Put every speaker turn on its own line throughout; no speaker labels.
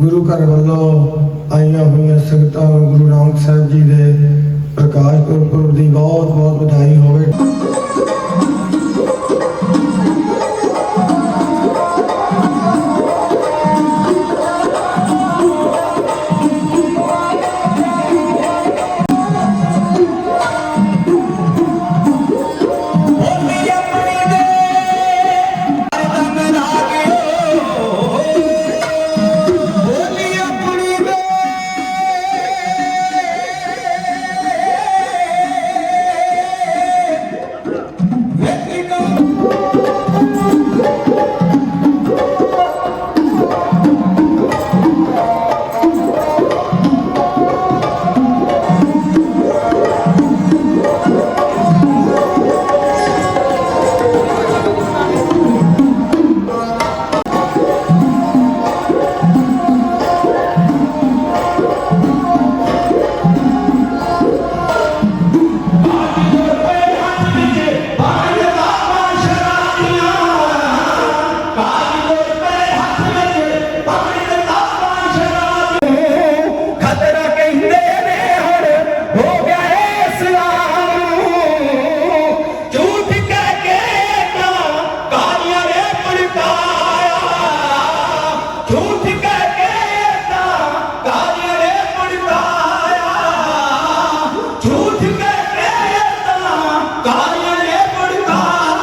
ਗੁਰੂ ਘਰ ਵੱਲੋਂ ਆਈਆਂ ਹੋਈਆਂ ਸੰਗਤਾਂ ਨੂੰ ਗੁਰੂ ਨਾਨਕ ਸਾਹਿਬ ਜੀ ਦੇ ਪ੍ਰਕਾਸ਼ ਪੁਰਬ ਦੀ ਬਹੁਤ ਬਹੁਤ ਵਧਾਈ ਹੋਵੇ।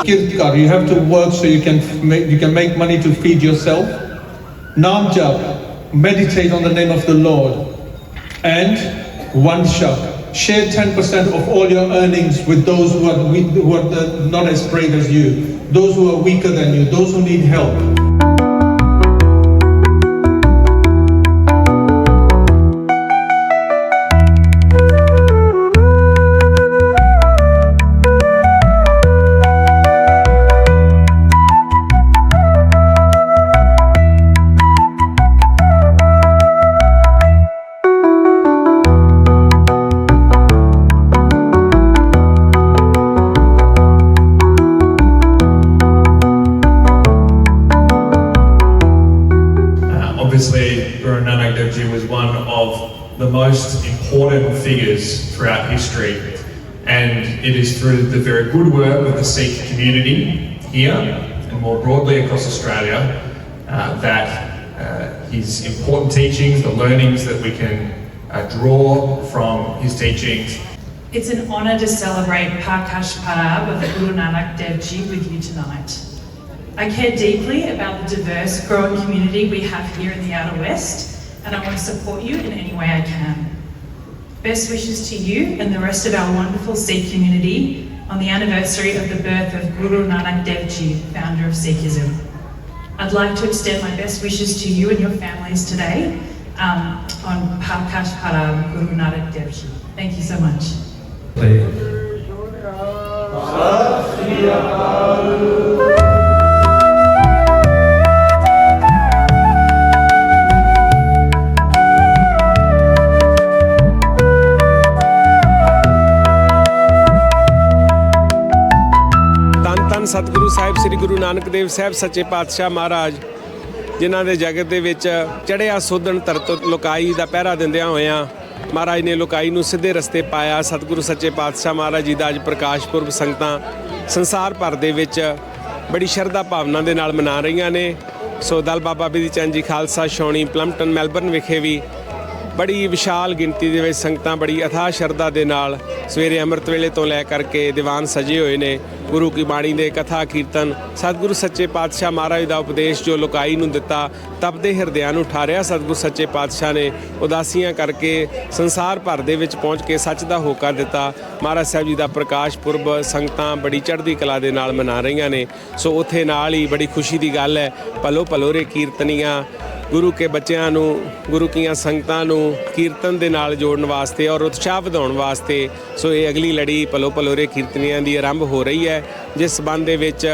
Kirtkar, you have to work so you can make, you can make money to feed yourself. Nam jap, meditate on the name of the Lord. And one shak, share 10% of all your earnings with those who are, who are not as brave as you, those who are weaker than you, those who need help.
Obviously, Guru Nanak Dev Ji was one of the most important figures throughout history, and it is through the very good work of the Sikh community here and more broadly across Australia uh, that uh, his important teachings, the learnings that we can uh, draw from his teachings,
It's an honour to celebrate Prakash Parab of Guru Nanak Dev Ji with you tonight. I care deeply about the diverse, growing community we have here in the Outer West, and I want to support you in any way I can. Best wishes to you and the rest of our wonderful Sikh community on the anniversary of the birth of Guru Nanak Dev Ji, founder of Sikhism. I'd like to extend my best wishes to you and your families today um, on Prakash Parab Guru Nanak Dev Ji. Thank you so much.
ਸਤਿਗੁਰੂ ਸਾਹਿਬ, ਸ੍ਰੀ ਗੁਰੂ ਨਾਨਕ ਦੇਵ ਸਾਹਿਬ ਸੱਚੇ ਪਾਤਸ਼ਾਹ ਮਹਾਰਾਜ, ਜਿਨ੍ਹਾਂ ਦੇ ਜਗਤ ਦੇ ਵਿੱਚ ਚੜਿਆ ਸੋਧਣ, ਤਰਤ, ਲੋਕਾਈ ਦਾ ਪਹਿਰਾ ਦਿੰਦਿਆਂ ਹੋਇਆਂ ਮਹਾਰਾਜ ਨੇ ਲੋਕਾਈ ਨੂੰ ਸਿੱਧੇ ਰਸਤੇ ਪਾਇਆ। ਸਤਿਗੁਰੂ ਸੱਚੇ ਪਾਤਸ਼ਾਹ ਮਹਾਰਾਜ ਜੀ ਦਾ ਅੱਜ ਪ੍ਰਕਾਸ਼ ਪੁਰਬ ਸੰਗਤਾਂ ਸੰਸਾਰ ਭਰ ਦੇ ਵਿੱਚ ਬੜੀ ਸ਼ਰਧਾ ਭਾਵਨਾ ਦੇ ਨਾਲ ਮਨਾ ਰਹੀਆਂ ਨੇ। ਸੋ ਦਲ ਬਾਬਾ ਬਿਧੀ ਚੰਦ ਜੀ ਖਾਲਸਾ ਛਾਉਣੀ ਪਲੰਪਟਨ ਮੈਲਬਰਨ ਵਿਖੇ ਵੀ ਬੜੀ ਵਿਸ਼ਾਲ ਗਿਣਤੀ ਦੇ ਵਿੱਚ ਸੰਗਤਾਂ ਬੜੀ ਅਥਾਹ ਸ਼ਰਧਾ ਦੇ ਨਾਲ ਸਵੇਰੇ ਅੰਮ੍ਰਿਤ ਵੇਲੇ ਤੋਂ ਲੈ ਕਰਕੇ ਦੀਵਾਨ ਸਜੇ ਹੋਏ ਨੇ। ਗੁਰੂ ਕੀ ਬਾਣੀ ਦੇ ਕਥਾ ਕੀਰਤਨ, ਸਤਿਗੁਰੂ ਸੱਚੇ ਪਾਤਸ਼ਾਹ ਮਹਾਰਾਜ ਦਾ ਉਪਦੇਸ਼ ਜੋ ਲੋਕਾਈ ਨੂੰ ਦਿੱਤਾ ਤਪਦੇ ਹਿਰਦਿਆਂ ਨੂੰ ਠਾਰਿਆ ਸਤਿਗੁਰੂ ਸੱਚੇ ਪਾਤਸ਼ਾਹ ਨੇ ਉਦਾਸੀਆਂ ਕਰਕੇ ਸੰਸਾਰ ਭਰ ਦੇ ਵਿੱਚ ਪਹੁੰਚ ਕੇ ਸੱਚ ਦਾ ਹੋਕਾ ਦਿੱਤਾ। ਮਹਾਰਾਜ ਸਾਹਿਬ ਜੀ ਦਾ ਪ੍ਰਕਾਸ਼ ਪੁਰਬ ਸੰਗਤਾਂ ਬੜੀ ਚੜ੍ਹਦੀ ਕਲਾ ਦੇ ਨਾਲ ਮਨਾ ਰਹੀਆਂ ਨੇ। ਸੋ ਉੱਥੇ ਨਾਲ ਹੀ ਬੜੀ ਖੁਸ਼ੀ ਦੀ ਗੱਲ ਹੈ ਪਲੋ ਪਲੋਰੇ ਕੀਰਤਨੀਆਂ ਗੁਰੂ ਕੇ ਬੱਚਿਆਂ ਨੂੰ, ਗੁਰੂ ਕੀਆਂ ਸੰਗਤਾਂ ਨੂੰ ਕੀਰਤਨ ਦੇ ਨਾਲ ਜੋੜਨ ਵਾਸਤੇ ਔਰ ਉਤਸ਼ਾਹ ਵਧਾਉਣ ਵਾਸਤੇ ਸੋ ਇਹ ਅਗਲੀ ਲੜੀ ਪਲੋ ਪਲੋਰੇ ਕੀਰਤਨੀਆਂ ਦੀ ਆਰੰਭ ਹੋ ਰਹੀ ਹੈ, ਜਿਸ ਸਬੰਧ ਦੇ ਵਿੱਚ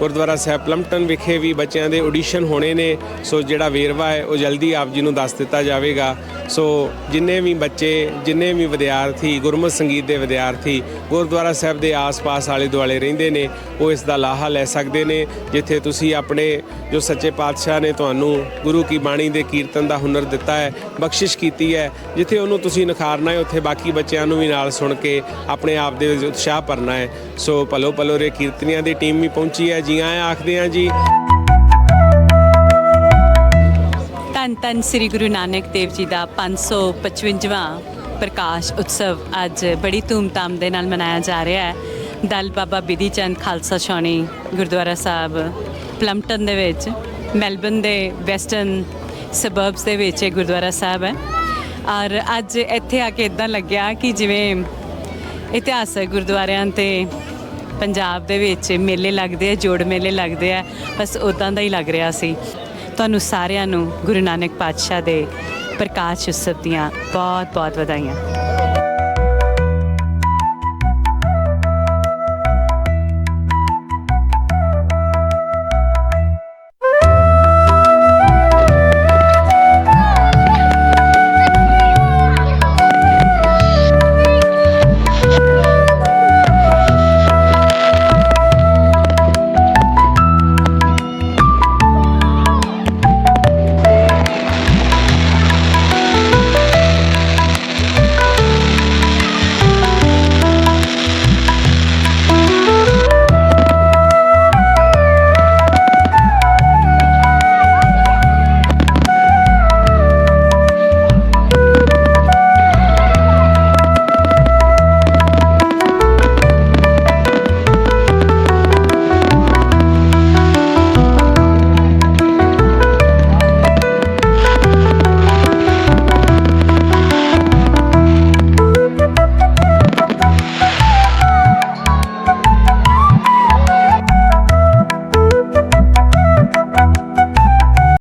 ਗੁਰਦੁਆਰਾ ਸਾਹਿਬ ਪਲੰਪਟਨ ਵਿਖੇ ਵੀ ਬੱਚਿਆਂ ਦੇ ਆਡੀਸ਼ਨ ਹੋਣੇ ਨੇ। ਸੋ ਜਿਹੜਾ ਵੇਰਵਾ ਹੈ, ਉਹ ਜਲਦੀ ਆਪ ਜੀ ਨੂੰ ਦੱਸ ਦਿੱਤਾ ਜਾਵੇਗਾ। ਸੋ ਜਿੰਨੇ ਵੀ ਬੱਚੇ, ਜਿੰਨੇ ਵੀ ਵਿਦਿਆਰਥੀ, ਗੁਰਮਤਿ ਸੰਗੀਤ ਦੇ ਵਿਦਿਆਰਥੀ ਗੁਰਦੁਆਰਾ ਸਾਹਿਬ ਦੇ ਆਸ-ਪਾਸ ਆਲੇ ਦੁਆਲੇ ਰਹਿੰਦੇ ਨੇ, ਉਹ ਇਸ ਦਾ ਲਾਹਾ ਲੈ ਸਕਦੇ ਨੇ। ਜਿੱਥੇ ਤੁਸੀਂ ਆਪਣੇ ਜੋ ਸੱਚੇ ਪਾਤਸ਼ਾਹ ਨੇ ਤੁਹਾਨੂੰ ਗੁਰੂ ਕੀ ਬਾਣੀ ਦੇ ਕੀਰਤਨ ਦਾ ਹੁਨਰ ਦਿੱਤਾ ਹੈ, ਬਖਸ਼ਿਸ਼ ਕੀਤੀ ਹੈ, ਜਿੱਥੇ ਉਹਨੂੰ ਤੁਸੀਂ ਨਿਖਾਰਨਾ ਹੈ, ਉੱਥੇ ਬਾਕੀ ਬੱਚਿਆਂ ਨੂੰ ਵੀ ਨਾਲ ਸੁਣ ਕੇ ਆਪਣੇ ਆਪ ਦੇ ਵਿੱਚ ਉਤਸ਼ਾਹ ਭਰਨਾ ਹੈ। ਸੋ ਭਲੋ ਭਲੋ ਰੇ ਕੀਰਤਨੀਆਂ ਦੀ ਟੀਮ ਵੀ ਪਹੁੰਚੀ ਹੈ ਜੀ ਆਇਆਂ ਆਖਦੇ ਹਾਂ ਜੀ।
ਧੰਨ ਧੰਨ ਸ੍ਰੀ ਗੁਰੂ ਨਾਨਕ ਦੇਵ ਜੀ ਦਾ 555ਵਾਂ ਪ੍ਰਕਾਸ਼ ਉਤਸਵ ਅੱਜ ਬੜੀ ਧੂਮਧਾਮ ਦੇ ਨਾਲ ਮਨਾਇਆ ਜਾ ਰਿਹਾ ਹੈ। ਦਲ ਬਾਬਾ ਬਿਧੀ ਚੰਦ ਖਾਲਸਾ ਛਾਉਣੀ ਗੁਰਦੁਆਰਾ ਸਾਹਿਬ, ਪਲੰਪਟਨ ਦੇ ਵਿੱਚ, ਮੈਲਬਨ ਦੇ ਵੈਸਟਰਨ ਸਬਰਬਸ ਦੇ ਵਿੱਚ ਇਹ ਗੁਰਦੁਆਰਾ ਸਾਹਿਬ ਹੈ। ਔਰ ਅੱਜ ਇੱਥੇ ਆ ਕੇ ਇਦਾਂ ਲੱਗਿਆ ਕਿ ਜਿਵੇਂ ਇਤਿਹਾਸਕ ਗੁਰਦੁਆਰਿਆਂ ਤੇ ਪੰਜਾਬ ਦੇ ਵਿੱਚ ਮੇਲੇ ਲੱਗਦੇ ਆ, ਜੋੜ ਮੇਲੇ ਲੱਗਦੇ ਆ, ਬਸ ਉਦਾਂ ਦਾ ਹੀ ਲੱਗ ਰਿਹਾ ਸੀ। ਤੁਹਾਨੂੰ ਸਾਰਿਆਂ ਨੂੰ ਗੁਰੂ ਨਾਨਕ ਪਾਤਸ਼ਾਹ ਦੇ ਪ੍ਰਕਾਸ਼ ਉਤਸਵ ਦੀਆਂ ਬਹੁਤ ਬਹੁਤ ਵਧਾਈਆਂ।